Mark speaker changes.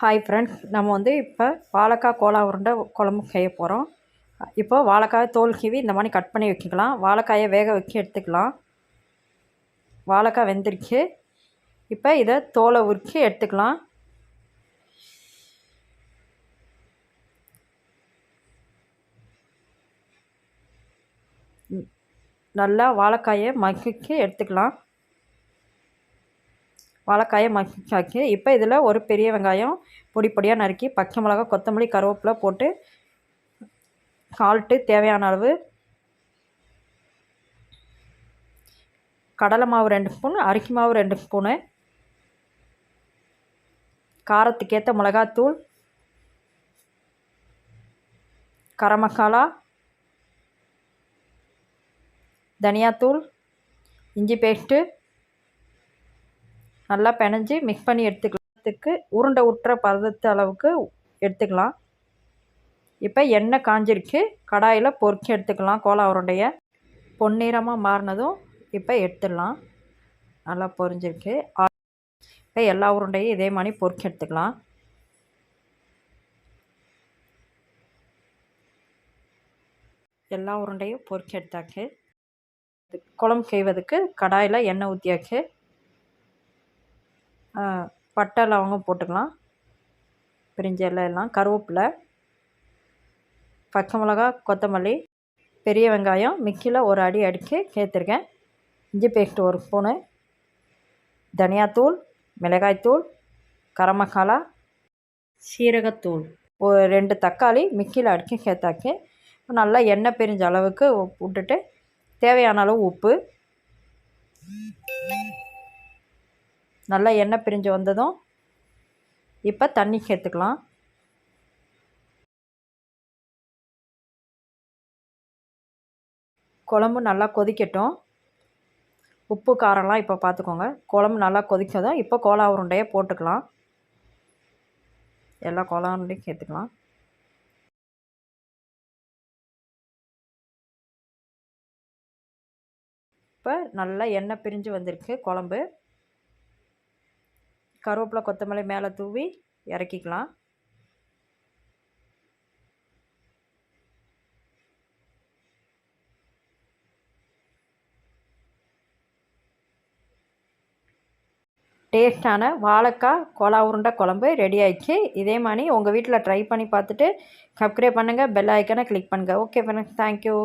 Speaker 1: Hi friends நம்ம வந்து இப்போ வாழைக்காய் கோலா உருண்டை குழம்பு செய்ய போகிறோம் இப்போ வாழைக்காய் தோல் கீவி இந்த மாதிரி கட் பண்ணி வைக்கிக்கலாம் வாழைக்காயை வேக வைக்க எடுத்துக்கலாம். வாழைக்காய் வெந்திருக்கு இப்போ இதை தோலை உருக்கி எடுத்துக்கலாம். நல்லா வாழைக்காயை மக்கிக்கு எடுத்துக்கலாம். வாழைக்காயை மக்கிச்சாச்சு. இப்போ இதில் ஒரு பெரிய வெங்காயம் பொடி பொடியாக நறுக்கி பச்சை மிளகா கொத்தமல்லி கருவேப்பிலை போட்டு சால்ட்டு தேவையான அளவு கடலை மாவு ரெண்டு ஸ்பூன் அரிசி மாவு ரெண்டு ஸ்பூனு காரத்துக்கேற்ற மிளகாத்தூள் கரம் மசாலா தனியாத்தூள் இஞ்சி பேஸ்ட்டு நல்லா பிணைஞ்சி மிக்ஸ் பண்ணி எடுத்துக்கிறதுக்கு உருண்டை உற்ற பதத்து அளவுக்கு எடுத்துக்கலாம். இப்போ எண்ணெய் காஞ்சிருக்கு. கடாயில் பொறுக்கி எடுத்துக்கலாம் கோலா உருண்டையை. பொன்னிறமாக மாறினதும் இப்போ எடுத்துடலாம். நல்லா பொரிஞ்சிருக்கு. இப்போ எல்லா உருண்டையும் இதே மாதிரி பொறுக்கி எடுத்துக்கலாம். எல்லா உருண்டையும் பொறுக்கி எடுத்தாச்சு. குழம்பு செய்வதுக்கு கடாயில் எண்ணெய் ஊற்றியாச்சு பட்டை லவங்கம் போட்டுக்கலாம். பிரிஞ்ச எல்லாம் எல்லாம் கருவேப்பிலை பச்சை மிளகா கொத்தமல்லி பெரிய வெங்காயம் மிக்சியில் ஒரு அடி அடித்து சேர்த்துருக்கேன். இஞ்சி பேஸ்ட்டு ஒரு ஸ்பூனு தனியாத்தூள் மிளகாய்த்தூள் கரம் மசாலா சீரகத்தூள் ஒரு ரெண்டு தக்காளி மிக்சியில் அடித்து சேர்த்தாக்கி நல்லா எண்ணெய் பிரிஞ்ச அளவுக்கு விட்டுட்டு தேவையான அளவு உப்பு நல்லா எண்ணெய் பிரிஞ்சு வந்ததும் இப்போ தண்ணி சேர்த்துக்கலாம். குழம்பு நல்லா கொதிக்கட்டும். உப்பு காரம்லாம் இப்போ பார்த்துக்கோங்க குழம்பு நல்லா கொதிச்சதும் இப்போ கோலா உருண்டையை போட்டுக்கலாம். எல்லா கோலா உருண்டையும் சேர்த்துக்கலாம். இப்போ நல்லா எண்ணெய் பிரிஞ்சு வந்திருக்கு குழம்பு. கருவேப்பிலை கொத்தமல்லி மேலே தூவி இறக்கிக்கலாம். டேஸ்டான வாழைக்காய் கோலா உருண்டை குழம்பு ரெடி ஆயிடுச்சு. இதே மாதிரி உங்கள் வீட்டில் ட்ரை பண்ணி பார்த்துட்டு சப்ஸ்கிரைப் பண்ணுங்கள் பெல் ஐக்கனை கிளிக் பண்ணுங்கள் ஓகே ஃப்ரெண்ட்ஸ் தேங்க்யூ